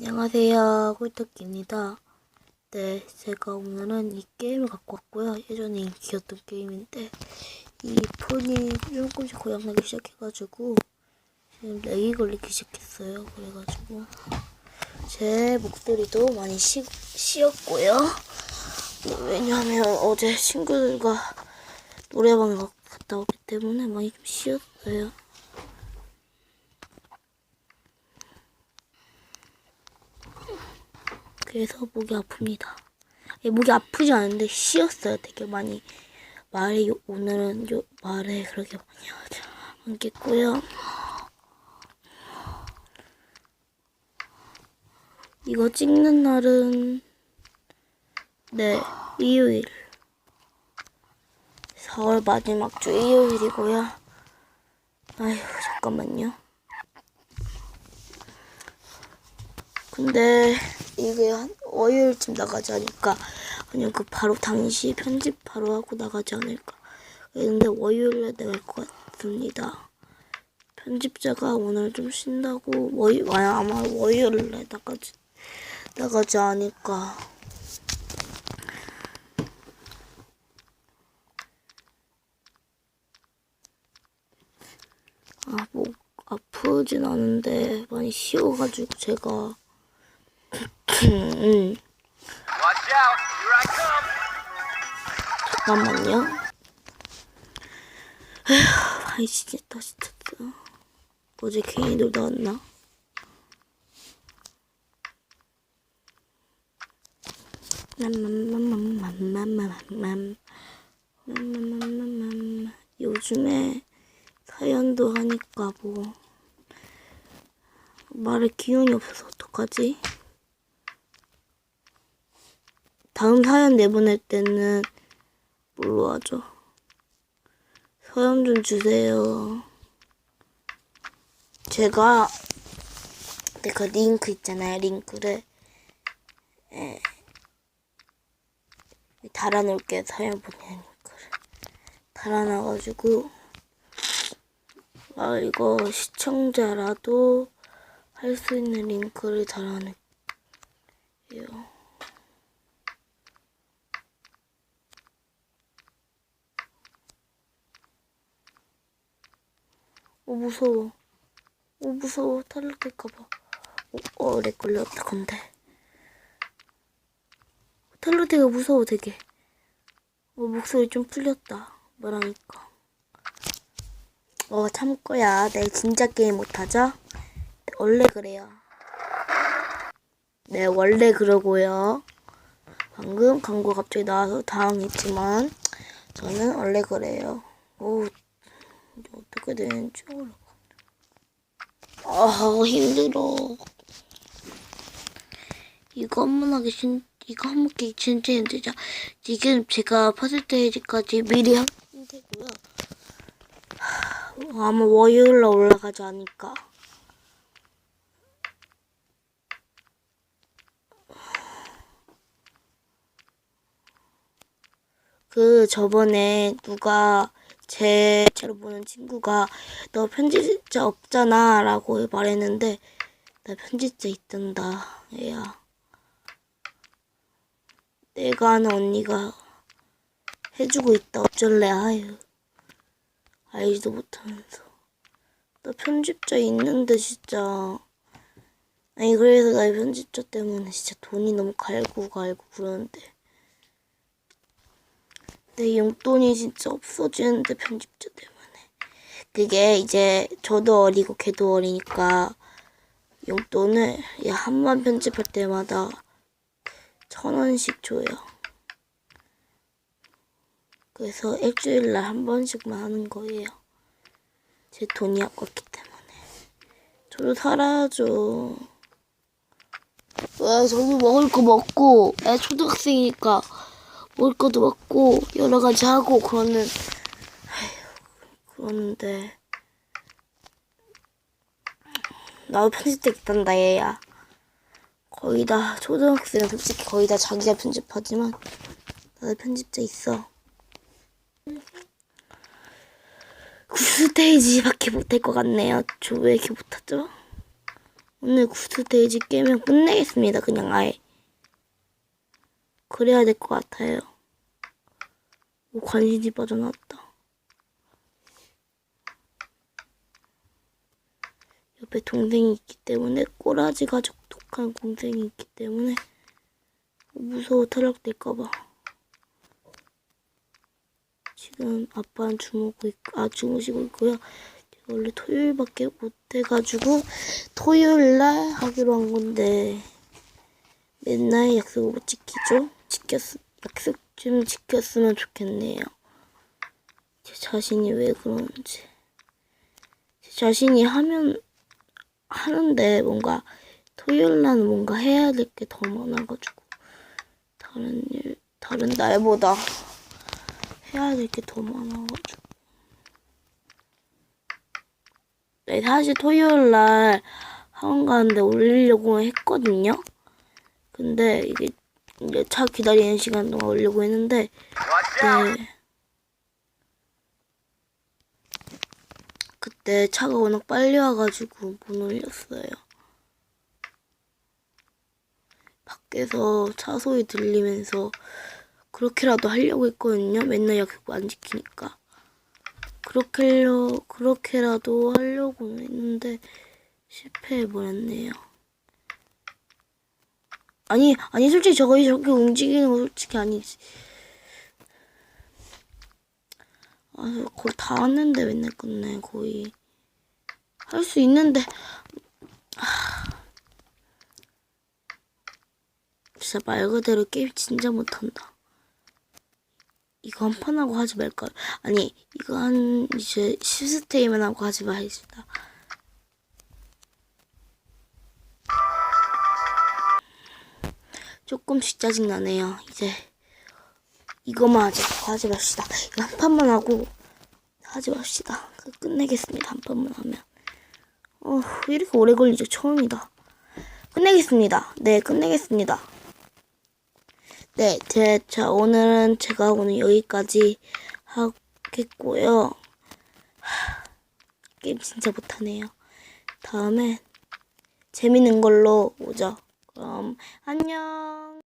안녕하세요. 꿀떡입니다. 네, 제가 오늘은 이 게임을 갖고 왔고요. 예전에 인기였던 게임인데, 이 폰이 조금씩 고장나기 시작해가지고, 지금 렉이 걸리기 시작했어요. 그래가지고, 제 목소리도 많이 시, 쉬었고요. 네, 왜냐하면 어제 친구들과 노래방에 가- 갔다 왔기 때문에 많이 좀 쉬었어요. 그래서 목이 아픕니다. 예, 목이 아프지 않은데 쉬었어요. 되게 많이 말이 오늘은 요 말에 그렇게 많이 하지 않겠고요. 이거 찍는 날은 네 일요일 4월 마지막 주 일요일이고요. 아휴 잠깐만요. 근데 이게 한 월요일쯤 나가지 않을까. 아니면 그 바로 당시 편집 바로 하고 나가지 않을까. 근데 월요일에 나갈 것 같습니다. 편집자가 오늘 좀 쉰다고 월 아, 아마 월요일에 나가지 나가지 않을까. 아 목 아프진 않은데 많이 쉬어가지고 제가 음, Watch out, here I come. 잠깐만요. 에휴, 많이 지쳤다, 지쳤어. 어제 괜히 놀다 왔나? 맘맘맘맘맘맘맘맘맘맘맘맘맘 요즘에 사연도 하니까 뭐 말할 기운이 없어서 어떡하지? 다음 사연 내보낼 때는 뭘로 하죠? 사연 좀 주세요. 제가 네, 그 링크 있잖아요. 링크를 에, 달아놓을게요. 사연 보내는 링크를 달아놔가지고 아 이거 시청자라도 할 수 있는 링크를 달아놓을게요. 어 무서워. 어 무서워. 탈락할까봐. 어, 어, 렉 걸렸다. 건데. 탈락대가 무서워 되게. 어 목소리 좀 풀렸다. 말하니까. 어 참고야. 내 진짜 게임 못하죠? 원래 그래요. 네 원래 그러고요. 방금 광고 갑자기 나와서 당황했지만 저는 원래 그래요. 오 어떻게 되는지 몰라. 아 힘들어. 이거 한 번 하기 진 이거 한 번 하기 진짜 힘들죠. 지금 제가 퍼센테이지까지 미리 한 상태고요. 하, 아마 월요일로 올라가지 않을까. 그 저번에 누가 제 제로 보는 친구가 너 편집자 없잖아 라고 말했는데 나 편집자 있단다 얘야. 내가 아는 언니가 해주고 있다. 어쩔래? 아유. 알지도 못하면서. 나 편집자 있는데 진짜. 아니 그래서 나 편집자 때문에 진짜 돈이 너무 갈고 갈고 그러는데 내 용돈이 진짜 없어지는데 편집자 때문에 그게 이제 저도 어리고 걔도 어리니까 용돈을 한 번 편집할 때마다 천 원씩 줘요. 그래서 일주일날 한 번씩만 하는 거예요. 제 돈이 아깝기 때문에. 저도 살아야죠. 왜 저도 먹을 거 먹고 애 초등학생이니까 먹을 것도 먹고 여러 가지 하고 그러는 그러는데 나도 편집자 있단다 얘야 거의 다 초등학생은 솔직히 거의 다 자기가 편집하지만 나도 편집자 있어 그 스테이지밖에 못할 것 같네요 저 왜 이렇게 못하죠? 오늘 구스테이지 깨면 끝내겠습니다. 그냥 아예. 그래야 될 것 같아요. 오, 관심이 빠져나왔다. 옆에 동생이 있기 때문에 꼬라지 가족 독한 동생이 있기 때문에 무서워 탈락될까봐. 지금 아빠는 주무고 있, 아 주무시고 있고요. 원래 토요일밖에 못 해가지고 토요일 날 하기로 한 건데 맨날 약속을 못 지키죠. 지켰 약속 좀 지켰으면 좋겠네요. 제 자신이 왜 그러는지. 제 자신이 하면 하는데 뭔가 토요일 날은 뭔가 해야 될 게 더 많아가지고 다른 일 다른 날보다 해야 될 게 더 많아가지고 네, 사실 토요일 날 학원 가는데 올리려고 했거든요. 근데 이게 차 기다리는 시간 동안 올리려고 했는데 out! 네. 그때 차가 워낙 빨리 와가지고 못 올렸어요. 밖에서 차 소리 들리면서 그렇게라도 하려고 했거든요. 맨날 약속 안 지키니까. 그렇게 그렇게라도 하려고 했는데 실패해버렸네요. 아니, 아니, 솔직히 저거 저렇게 움직이는 거 솔직히 아니지. 아, 거의 다 왔는데 맨날 끝내, 거의. 할 수 있는데. 하... 진짜 말 그대로 게임 진짜 못한다. 이거 한 판 하고 하지 말까? 아니, 이거 한, 이제, 시스테이만 하고 하지 말시 조금씩 짜증나네요. 이제, 이거만 하지, 하지 맙시다. 이거 한 판만 하고, 하지 맙시다. 그 끝내겠습니다. 한 판만 하면. 어, 왜 이렇게 오래 걸리죠? 처음이다. 끝내겠습니다. 네, 끝내겠습니다. 네, 제, 자, 오늘은 제가 오늘 여기까지 하겠고요. 하, 게임 진짜 못하네요. 다음에 재밌는 걸로 오죠. 그럼 안녕.